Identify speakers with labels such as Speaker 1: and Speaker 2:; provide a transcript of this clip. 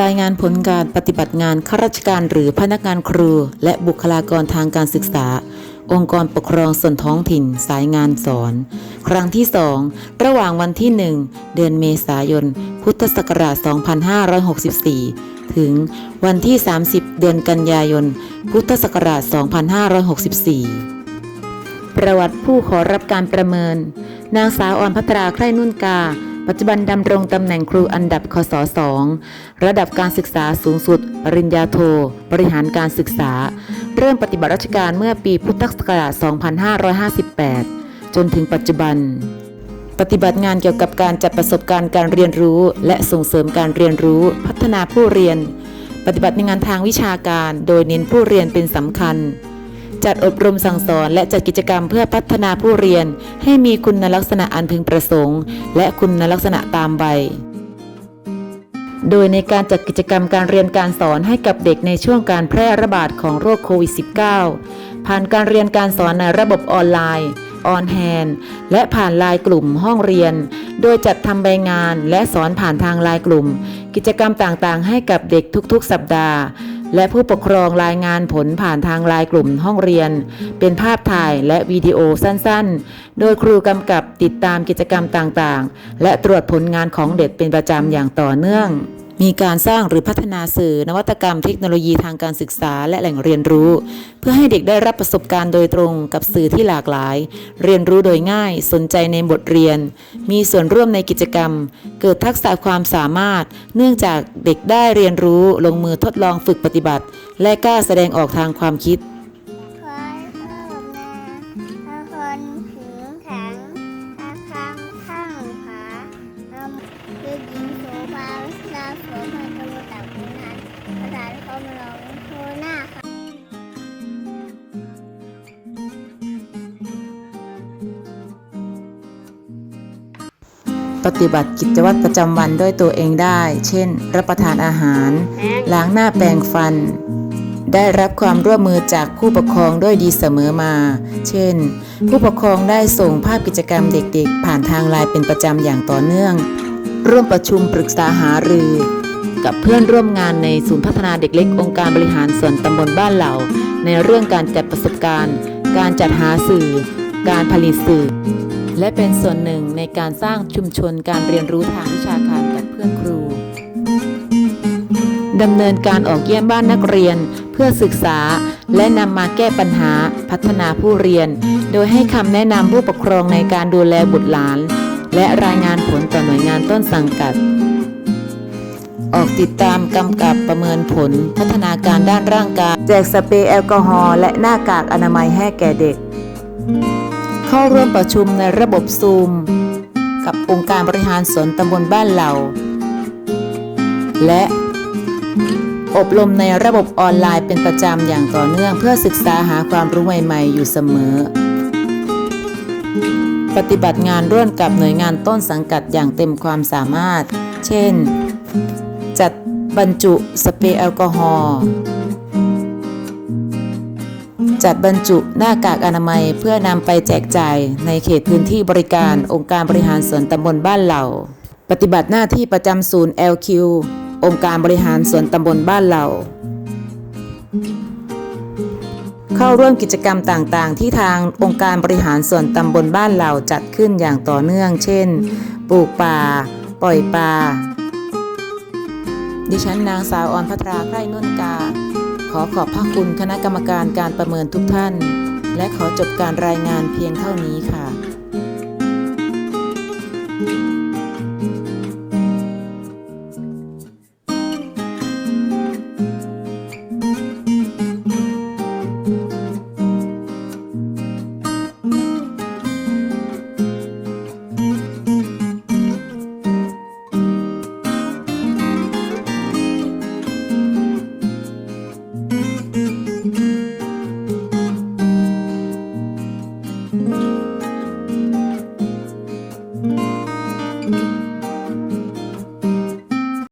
Speaker 1: รายงานผลการปฏิบัติงานข้าราชการหรือพนักงานครู และบุคลากรทางการศึกษา องค์กรปกครองส่วนท้องถิ่น สายงานสอน ครั้งที่ 2 ระหว่างวันที่ 1 เดือนเมษายน พุทธศักราช 2564 ถึงวันที่ 30 เดือนกันยายน พุทธศักราช 2564 ประวัติผู้ขอรับการประเมิน นางสาวออนพัตราใคร่นุ่นกา ปัจจุบันดำรงตำแหน่งครูอันดับคศ2ระดับการศึกษาสูงสุด ปริญญาโท บริหารการศึกษา เริ่มปฏิบัติราชการเมื่อปีพุทธศักราช 2558 จนถึงปัจจุบัน ปฏิบัติงานเกี่ยวกับการจัดประสบการณ์การเรียนรู้ และส่งเสริมการเรียนรู้ พัฒนาผู้เรียน ปฏิบัติในงานทางวิชาการ โดยเน้นผู้เรียนเป็นสำคัญ จัดอบรมสั่งสอนและจัดกิจกรรมเพื่อพัฒนาผู้เรียน ให้มีคุณลักษณะอันพึงประสงค์ และคุณลักษณะตามใบโดยในการจัดกิจกรรมการเรียนการสอนให้กับเด็กในช่วงการแพร่ระบาดของโรคโควิด -19 ผ่านการเรียนการสอนในระบบออนไลน์ออนแฮนและผ่านไลน์กลุ่มห้องเรียน โดยจัดทำใบงานและสอนผ่านทางไลน์กลุ่ม กิจกรรมต่างๆ ให้กับเด็กทุกๆ สัปดาห์ และผู้ปกครองรายงานผลผ่านทางไลน์กลุ่มห้องเรียน เป็นภาพถ่ายและวิดีโอสั้นๆ โดยครูกำกับติดตามกิจกรรมต่างๆ และตรวจผลงานของเด็กเป็นประจำอย่างต่อเนื่อง มีการสร้างหรือพัฒนาสื่อนวัตกรรมเทคโนโลยีทางการศึกษาและแหล่งเรียนรู้ เพื่อให้เด็กได้รับประสบการณ์โดยตรงกับสื่อที่หลากหลาย เรียนรู้โดยง่ายสนใจในบทเรียน มีส่วนร่วมในกิจกรรม เกิดทักษะความสามารถ เนื่องจากเด็กได้เรียนรู้ลงมือทดลองฝึกปฏิบัติ และกล้าแสดงออกทางความคิด
Speaker 2: โสภาดาวโสภาตะวันตกคุณนันภาษาคอมลงโทหน้าค่ะ
Speaker 1: ปฏิบัติกิจวัตรประจำวันด้วยตัวเองได้ เช่น รับประทานอาหาร ล้างหน้าแปรงฟัน ได้รับความร่วมมือจากผู้ปกครองด้วยดีเสมอมา เช่น ผู้ปกครองได้ส่งภาพกิจกรรมเด็กๆ ผ่านทางไลน์เป็นประจำอย่างต่อเนื่อง ร่วมประชุมปรึกษาหารือ กับเพื่อนร่วมงานในศูนย์พัฒนาเด็กเล็กองค์การบริหารส่วนตำบลบ้านเหล่า ในเรื่องการจัดประสบการณ์ การจัดหาสื่อ การผลิตสื่อ และเป็นส่วนหนึ่งในการสร้างชุมชนการเรียนรู้ทางวิชาการกับเพื่อนครูดำเนินการออกเยี่ยมบ้านนักเรียน เพื่อศึกษา และนำมาแก้ปัญหาพัฒนาผู้เรียน โดยให้คำแนะนำผู้ปกครองในการดูแลบุตรหลาน และรายงานผลต่อหน่วยงานต้นสังกัด ออกติดตามกำกับประเมินผลพัฒนาการด้านร่างกาย แจกสเปรย์แอลกอฮอล์และหน้ากากอนามัยให้แก่เด็ก เข้าร่วมประชุมในระบบซูม กับองค์การบริหารส่วนตำบลบ้านเหล่า และอบรมในระบบออนไลน์เป็นประจำอย่างต่อเนื่องเพื่อศึกษาหาความรู้ใหม่ ๆ อยู่เสมอ ปฏิบัติงานร่วมกับหน่วยงานต้นสังกัดอย่างเต็มความสามารถ เช่น จัดบรรจุสเปรย์แอลกอฮอล์จัดบรรจุหน้ากากอนามัยเพื่อนำไปแจกจ่ายในเขตพื้นที่บริการองค์การบริหารส่วนตำบลบ้านเหล่า ปฏิบัติหน้าที่ประจำศูนย์ LQ องค์การบริหารส่วนตำบลบ้านเหล่า เข้าร่วมกิจกรรมต่างๆ ที่ทางองค์การบริหารส่วนตำบลบ้านเหล่าจัดขึ้นอย่างต่อเนื่อง เช่น ปลูกป่า ปล่อยปลา ดิฉันนางสาวออนพัทราไพรนุ่นกา ขอขอบพระคุณคณะกรรมการการประเมินทุกท่าน และขอจบการรายงานเพียงเท่านี้ค่ะ